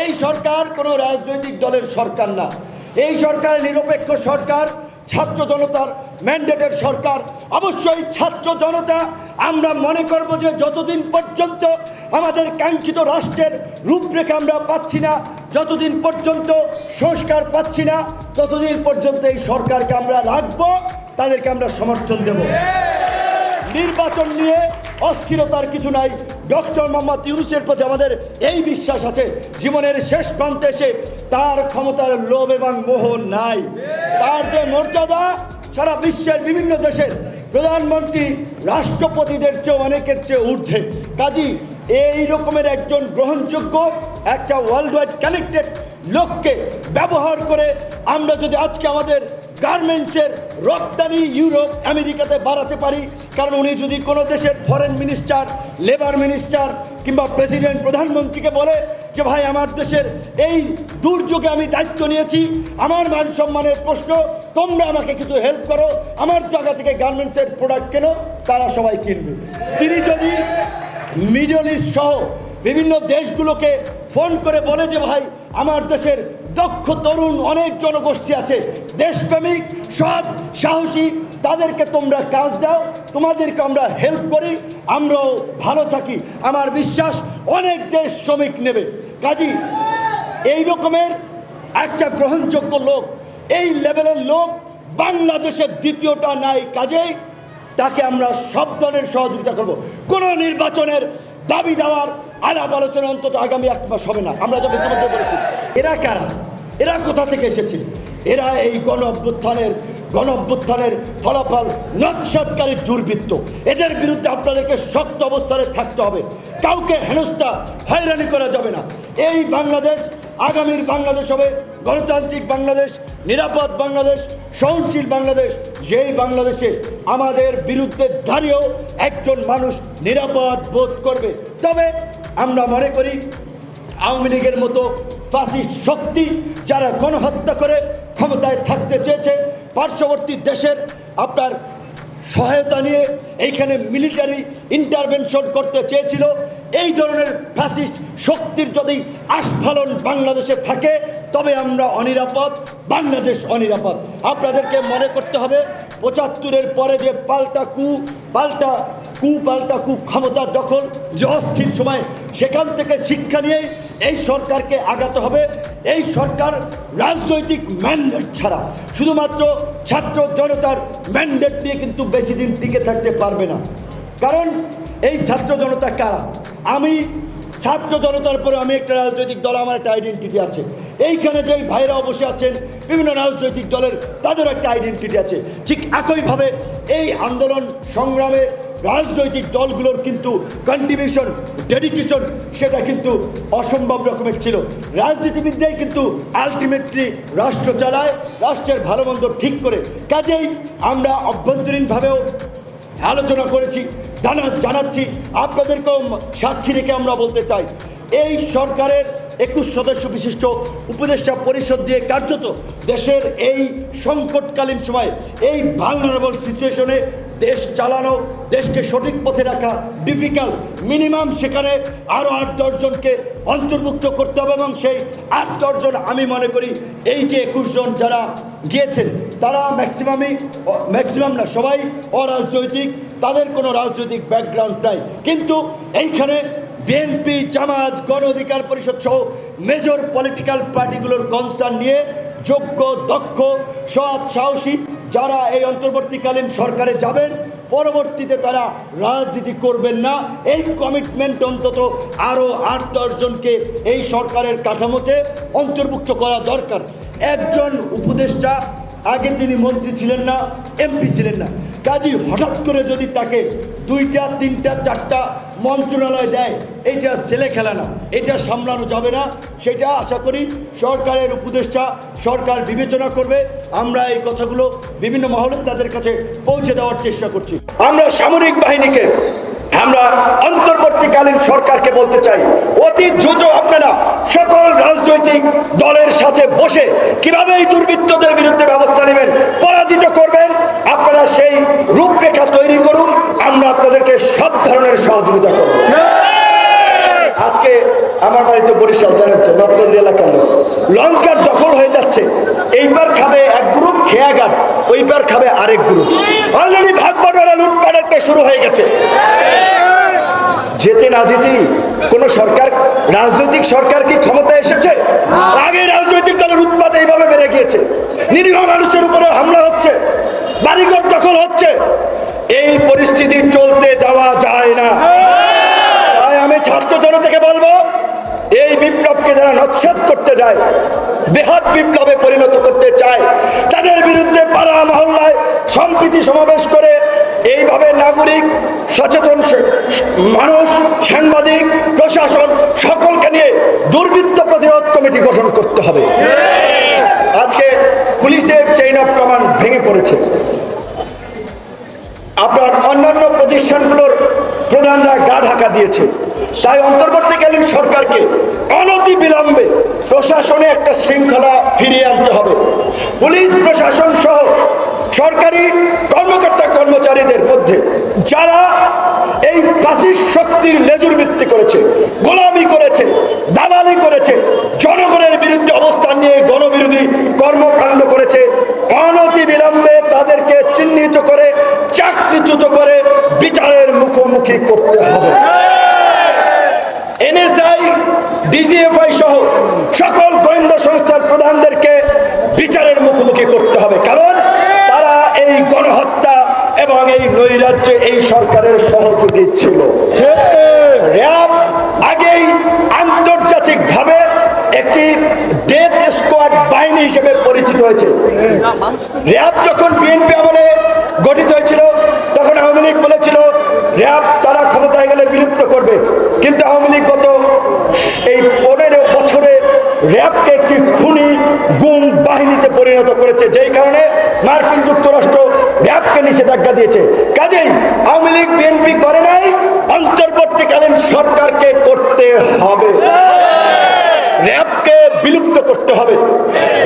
এই সরকার কোনো রাজনৈতিক দলের সরকার না। এই সরকার নিরপেক্ষ সরকার, ছাত্র জনতার ম্যান্ডেটের সরকার। অবশ্যই ছাত্র জনতা, আমরা মনে করব যে যতদিন পর্যন্ত আমাদের কাঙ্ক্ষিত রাষ্ট্রের রূপরেখা আমরা পাচ্ছি না, যতদিন পর্যন্ত সংস্কার পাচ্ছি না, ততদিন পর্যন্ত এই সরকারকে আমরা রাখব, তাদেরকে আমরা সমর্থন দেব। নির্বাচন নিয়ে অস্থিরতার কিছু নাই। ডক্টর মোহাম্মদ ইউনুসের প্রতি আমাদের এই বিশ্বাস আছে। জীবনের শেষ প্রান্তে এসে তার ক্ষমতার লোভ এবং মোহ নাই। তার যে মর্যাদা, সারা বিশ্বের বিভিন্ন দেশের প্রধানমন্ত্রী, রাষ্ট্রপতিদের চেয়ে অনেকের চেয়ে ঊর্ধ্বে। কাজী, এই রকমের একজন গ্রহণযোগ্য, একটা ওয়ার্ল্ড ওয়াইড কানেক্টেড লোককে ব্যবহার করে আমরা যদি আজকে আমাদের গার্মেন্টসের রপ্তানি ইউরোপ, আমেরিকাতে বাড়াতে পারি, কারণ উনি যদি কোনো দেশের ফরেন মিনিস্টার লেবার মিনিস্টার কিংবা প্রেসিডেন্ট প্রধানমন্ত্রীকে বলে যে, ভাই, আমার দেশের এই দুর্যোগে আমি দায়িত্ব নিয়েছি, আমার মান সম্মানের প্রশ্ন, তোমরা আমাকে কিছু হেল্প করো, আমার জায়গা থেকে গার্মেন্টসের প্রোডাক্ট কেন? তারা সবাই কিনবে। তিনি যদি মিডল ইস্ট সহ বিভিন্ন দেশগুলোকে ফোন করে বলে যে, ভাই, আমার দেশের দক্ষ তরুণ অনেক জনগোষ্ঠী আছে। দেশপ্রেমিক, সৎ, সাহসী, তাদেরকে তোমরা কাজ দাও, তোমাদেরকে আমরা হেল্প করি, আমরাও ভালো থাকি। আমার বিশ্বাস, অনেক দেশ শ্রমিক নেবে। কাজী, এই রকমের একটা গ্রহণযোগ্য লোক, এই লেভেলের লোক বাংলাদেশের দ্বিতীয়টা নাই। কাজেই তাকে আমরা সব দলের সহযোগিতা করব। কোনো নির্বাচনের দাবি দেওয়ার আলাপ আলোচনা অন্তত আগামী এক মাস হবে না। আমরা যখন ইতিমধ্যে বলেছি এরা কারা? এরা কোথা থেকে এসেছে? এরা এই গণ অভ্যুত্থানের গণ অভ্যুত্থানের ফলাফল নৎসাতকারী দুর্বৃত্ত। এদের বিরুদ্ধে আপনাদেরকে শক্ত অবস্থানে থাকতে হবে। কাউকে হেনস্থা, হয়রানি করা যাবে না। এই বাংলাদেশ, আগামীর বাংলাদেশ হবে গণতান্ত্রিক বাংলাদেশ, নিরাপদ বাংলাদেশ, সহনশীল বাংলাদেশ। যেই বাংলাদেশে আমাদের বিরুদ্ধে দাঁড়িয়েও একজন মানুষ নিরাপদ বোধ করবে, তবে আমরা মনে করি আওয়ামী লীগের মতো ফাসিস্ট শক্তি যারা গণহত্যা করে ক্ষমতায় থাকতে চেয়েছে, পার্শ্ববর্তী দেশের আপনার সহায়তা নিয়ে এইখানে মিলিটারি ইন্টারভেনশন করতে চেয়েছিল, এই ধরনের ফ্যাসিস্ট শক্তির যদি আস্ফালন বাংলাদেশে থাকে, তবে আমরা অনিরাপদ, বাংলাদেশ অনিরাপদ। আপনাদেরকে মনে করতে হবে, পঁচাত্তরের পরে যে পাল্টা কু, পাল্টা কু পাল্টা কু ক্ষমতা দখল যে অস্থির সময়, সেখান থেকে শিক্ষা নিয়ে এই সরকারকে আগাতে হবে। এই সরকার রাজনৈতিক ম্যান্ডেট ছাড়া, শুধুমাত্র ছাত্র জনতার ম্যান্ডেট নিয়ে কিন্তু বেশি দিন টিকে থাকতে পারবে না। কারণ এই ছাত্র জনতা কারা? আমি ছাত্র জনতার পরে আমি একটা রাজনৈতিক দল, আমার একটা আইডেন্টিটি আছে। এইখানে যে ভাইরাও বসে আছেন, বিভিন্ন রাজনৈতিক দলের তাদের একটা আইডেন্টিটি আছে। ঠিক একইভাবে এই আন্দোলন সংগ্রামে রাজনৈতিক দলগুলোর কিন্তু কন্ট্রিবিউশন ডেডিকেশন সেটা কিন্তু অসম্ভব রকমের ছিল। রাজনীতিবিদরাই কিন্তু আলটিমেটলি রাষ্ট্র চালায়, রাষ্ট্রের ভালো মন্দ ঠিক করে। কাজেই আমরা অভ্যন্তরীণভাবেও আলোচনা করেছি জানা জানাচ্ছি, আপনাদেরকেও সাক্ষী রেখে আমরা বলতে চাই। এই সরকারের একুশ সদস্য বিশিষ্ট উপদেষ্টা পরিষদ দিয়ে কার্যত দেশের এই সংকটকালীন সময়, এই ভালনারেবল সিচুয়েশনে দেশ চালানো, দেশকে সঠিক পথে রাখা ডিফিকাল্ট মিনিমাম সেখানে আরও আট দশজনকে অন্তর্ভুক্ত করতে হবে এবং সেই আট দশজন আমি মনে করি এই যে একুশ জন যারা গিয়েছেন, তারা ম্যাক্সিমামই ম্যাক্সিমাম না, সবাই অরাজনৈতিক, তাদের কোনো রাজনৈতিক ব্যাকগ্রাউন্ড নাই। কিন্তু এইখানে বিএনপি জামাত, গণ অধিকার পরিষদ সহ মেজর পলিটিক্যাল পার্টিগুলোর কনসার্ন নিয়ে যোগ্য, দক্ষ, সৎ, সাহসী যারা এই অন্তর্বর্তীকালীন সরকারে যাবেন, পরবর্তীতে তারা রাজনীতি করবেন না। এই কমিটমেন্ট অন্তত আরও আট দশজনকে এই সরকারের কাঠামোতে অন্তর্ভুক্ত করা দরকার। একজন উপদেষ্টা, আগে তিনি মন্ত্রী ছিলেন না, এমপি ছিলেন না। কাজী হঠাৎ করে যদি তাকে দুইটা, তিনটা, চারটা মন্ত্রণালয় দেয়, এটা ছেলে খেলা না, এটা সামলানো যাবে না। সেটা আশা করি সরকারের উপদেষ্টা, সরকার বিবেচনা করবে। আমরা এই কথাগুলো বিভিন্ন মহলে তাদের কাছে পৌঁছে দেওয়ার চেষ্টা করছি। আমরা সামরিক বাহিনীকে, আমরা অন্তর্বর্তীকালীন সরকারকে বলতে চাই, অতি দ্রুত আপনারা সকল রাজনৈতিক দলের সাথে বসে কীভাবে এই দুর্বৃত্তদের বিরুদ্ধে ব্যবস্থা নেবেন আপনারা সেই রূপরেখা তৈরি করুন, আমরা আপনাদেরকে সব ধরনের সহযোগিতা করব। আজকে আমার বাড়িতে বরিশাল, জানেন তো নদনদীর এলাকার লোক। লঞ্চ ঘাট দখল হয়ে যাচ্ছে। এইবার খাবে এক গ্রুপ, খেয়া ঘাট। ওইবার খাবে আরেক গ্রুপ। অলরেডি ভাগ বাটোয়ারা লুটপাট একটা শুরু হয়ে গেছে। যেতে না যেতেই কোন সরকার রাজনৈতিক সরকার কি ক্ষমতা এসেছে? আগে রাজনৈতিক দলের উৎপাদ এইভাবে বেড়ে গিয়েছে। নিরীহ মানুষের উপরে হামলা হচ্ছে। বাড়িঘর দখল হচ্ছে। এই পরিস্থিতি চলতে দেওয়া যায় না। তাই আমি ছাত্র জনতাকে বলব এই বিপ্লবকে যারা নৎসাত করতে যায় বৃহৎ বিপ্লবে পরিণত করতে চায় তাদের বিরুদ্ধে পাড়া মহল্লায় সম্প্রীতি সমাবেশ করে এইভাবে নাগরিক, সচেতন মানুষ, সাংবাদিক, প্রশাসন সকলকে নিয়ে দুর্বৃত্ত প্রতিরোধ কমিটি গঠন করতে হবে। আজকে পুলিশের চেইন অফ কমান্ড ভেঙে পড়েছে। আপনার অন্যান্য প্রতিষ্ঠানগুলোর প্রধানরা গা ঢাকা দিয়েছে। তাই অন্তর্বর্তীকালীন সরকারকে অনতি বিলম্বে প্রশাসনে একটা শৃঙ্খলা ফিরিয়ে আনতে হবে। পুলিশ, প্রশাসন সহ সরকারি কর্মকর্তা কর্মচারীদের মধ্যে যারা এই প্রাচীর শক্তির লেজুর ভিত্তি করেছে, গোলামি করেছে, দালালি করেছে, জনগণের বিরুদ্ধে অবস্থান নিয়ে গণবিরোধী কর্মকাণ্ড করেছে অনতি বিলম্বে তাদেরকে চিহ্নিত করে, চাকরিচ্যুত করে বিচারের মুখোমুখি করতে হবে। এনএসআই, ডিজিএফআই সহ সকল গোয়েন্দা সংস্থার প্রধানদেরকে বিচারের মুখোমুখি করতে হবে কারণ তারা এই গণহত্যা এবং এই নৈরাজ্যে এই সরকারের সহযোগী ছিল। র্যাব আগেই একটি ডেথ স্কোয়াড বাহিনী হিসেবে পরিচিত হয়েছে। র্যাব যখন বিএনপি আমলে গঠিত হয়েছিল, তখন আওয়ামী লীগ বলেছিল, র্যাব, তারা ক্ষমতায় গেলে বিলুপ্ত করবে। কিন্তু আওয়ামী লীগ গত এই পনেরো বছরে র্যাবকে একটি খুনি গুম বাহিনীতে পরিণত করেছে, যেই কারণে র্যাবকে নিষেধাজ্ঞা দিয়েছে। কাজেই আওয়ামী লীগ, বিএনপি করে নাই, অন্তর্বর্তীকালীন সরকারকে করতে হবে। র্যাবকে বিলুপ্ত করতে হবে।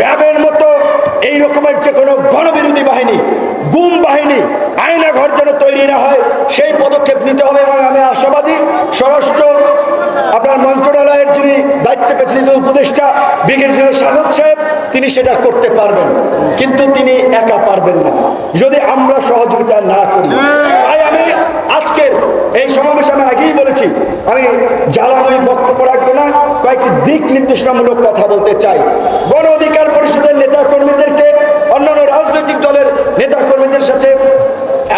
র্যাবের মতো এই রকমের যে কোনো গণবিরোধী বাহিনী, গুম বাহিনী আয়না ঘর যেন তৈরি না হয়, সেই পদক্ষেপ নিতে হবে এবং আমি আশাবাদী, স্বরাষ্ট্র, আপনার মন্ত্রণালয়ের যিনি দায়িত্বে পেয়েছিলেন যে উপদেষ্টা ব্রিগেডিয়ার সাগর সাহেব, তিনি সেটা করতে পারবেন। কিন্তু তিনি একা পারবেন না। যদি আমরা সহযোগিতা না করি, তাই আমি আজকের এই সমাবেশে আমি আগেই বলেছি, আমি জ্বালাময়ী বক্তব্য রাখব না, কয়েকটি দিক নির্দেশনামূলক কথা বলতে চাই। গণ অধিকার পরিষদের নেতা কর্মীদেরকে অন্যান্য রাজনৈতিক দলের নেতা কর্মীদের সাথে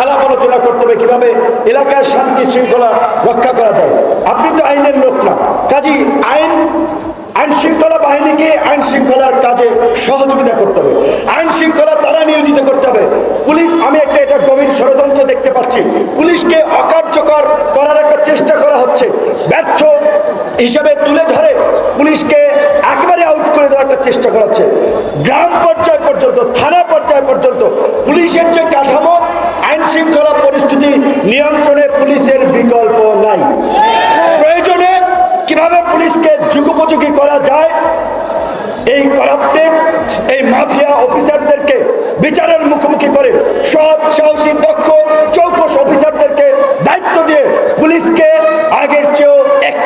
আলাপ আলোচনা করতে হবে, কীভাবে এলাকায় শান্তি শৃঙ্খলা রক্ষা করা যায়। আপনি তো আইনের লোক না। কাজী আইন আইন শৃঙ্খলা বাহিনীকে আইন শৃঙ্খলার কাজে সহযোগিতা করতে হবে। আইন শৃঙ্খলা তারা নিয়োজিত করতে হবে। পুলিশ, আমি একটা এটা গভীর ষড়যন্ত্র দেখতে পাচ্ছি। পুলিশকে অকার্যকর করার একটা চেষ্টা করা হচ্ছে। ব্যর্থ হিসাবে তুলে ধরে পুলিশকে একেবারে আউট করে দেওয়ার একটা চেষ্টা করা হচ্ছে। গ্রাম পর্যায় পর্যন্ত, থানা পর্যায় পর্যন্ত পুলিশের যে কাঠামো, আইন শৃঙ্খলা পরিস্থিতি নিয়ন্ত্রণে পুলিশের বিকল্প নাই। যুগোপযোগী করা যায়, এই করাপ্টেড, এই মাফিয়া অফিসারদেরকে বিচারের মুখোমুখি করে, সৎ, সাহসী, দক্ষ, চৌকস অফিসারদেরকে দায়িত্ব দিয়ে পুলিশকে আগের চেয়েও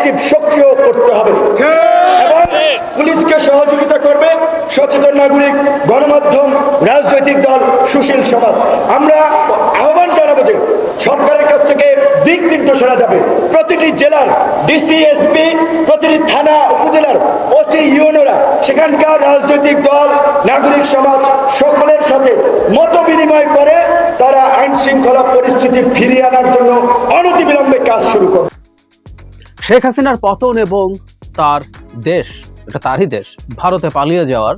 অ্যাক্টিভ সক্রিয় করতে হবে। এবং পুলিশকে সহযোগিতা করবে সচেতন নাগরিক গণমাধ্যম রাজনৈতিক দল সুশীল সমাজ। আমরা আহ্বান জানাব যে সরকারের কাছ থেকে দিক নির্দেশনা যাবে। প্রতিটি জেলার ডিসি এসপি প্রতিটি থানা উপজেলার ওসি ইউনোরা সেখানকার রাজনৈতিক দল নাগরিক সমাজ সকলের সাথে মত বিনিময় করে তারা আইন শৃঙ্খলা পরিস্থিতি ফিরিয়ে আনার জন্য অনতিবিলম্বে কাজ শুরু করবে। শেখ হাসিনার পতন এবং তার দেশ, এটা তারই দেশ, ভারতে পালিয়ে যাওয়ার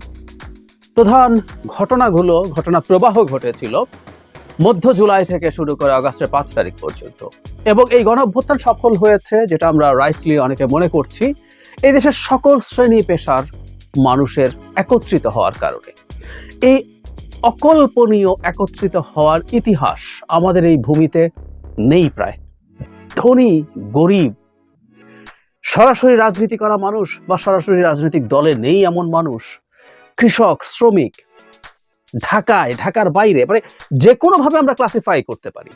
প্রধান ঘটনাগুলো, ঘটনা প্রবাহ ঘটেছিল মধ্য জুলাই থেকে শুরু করে আগস্টের পাঁচ তারিখ পর্যন্ত। এবং এই গণঅভ্যুত্থান সফল হয়েছে, যেটা আমরা রাইটলি অনেকে মনে করছি, এই দেশের সকল শ্রেণি পেশার মানুষের একত্রিত হওয়ার কারণে। এই অকল্পনীয় একত্রিত হওয়ার ইতিহাস আমাদের এই ভূমিতে নেই প্রায়। ধনী, গরিব সরাসরি রাজনীতি করা মানুষ বা সরাসরি রাজনৈতিক দলে নেই এমন মানুষ। কৃষক, শ্রমিক, ঢাকায়, ঢাকার বাইরে মানে যে কোনোভাবে আমরা ক্লাসিফাই করতে পারি।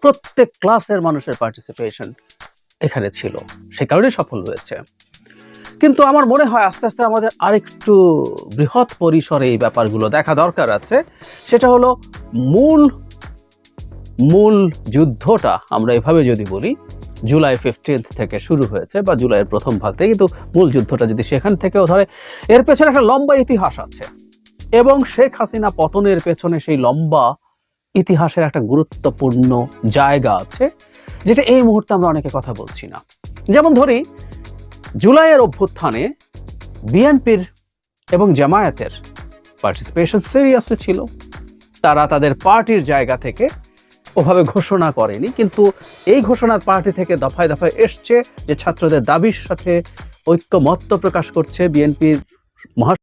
প্রত্যেক ক্লাসের মানুষের পার্টিসিপেশন এখানে ছিল। সে কারণে সফল হয়েছে। কিন্তু আমার মনে হয় আস্তে আস্তে আমাদের আরেকটু বৃহৎ পরিসরে এই ব্যাপারগুলো দেখা দরকার আছে। সেটা হলো মূল মূল যুদ্ধটা, আমরা এভাবে যদি বলি জুলাই ফিফটিন্থ থেকে শুরু হয়েছে বা জুলাইয়ের প্রথম ভাগ থেকে, কিন্তু মূল যুদ্ধটা যদি সেখান থেকেও ধরে, এর পেছনে একটা লম্বা ইতিহাস আছে। এবং শেখ হাসিনা পতনের পেছনে সেই লম্বা ইতিহাসের একটা গুরুত্বপূর্ণ জায়গা আছে, যেটা এই মুহূর্তে আমরা অনেকে কথা বলছি না। যেমন ধরি, জুলাইয়ের অভ্যুত্থানে বিএনপির এবং জামায়াতের পার্টিসিপেশন সিরিয়াসলি ছিল। তারা তাদের পার্টির জায়গা থেকে ওভাবে ঘোষণা করেনি, কিন্তু এই ঘোষণার পার্টি থেকে দফায় দফায় এসছে যে ছাত্রদের দাবির সাথে ঐক্যমত্য প্রকাশ করছে বিএনপির মহা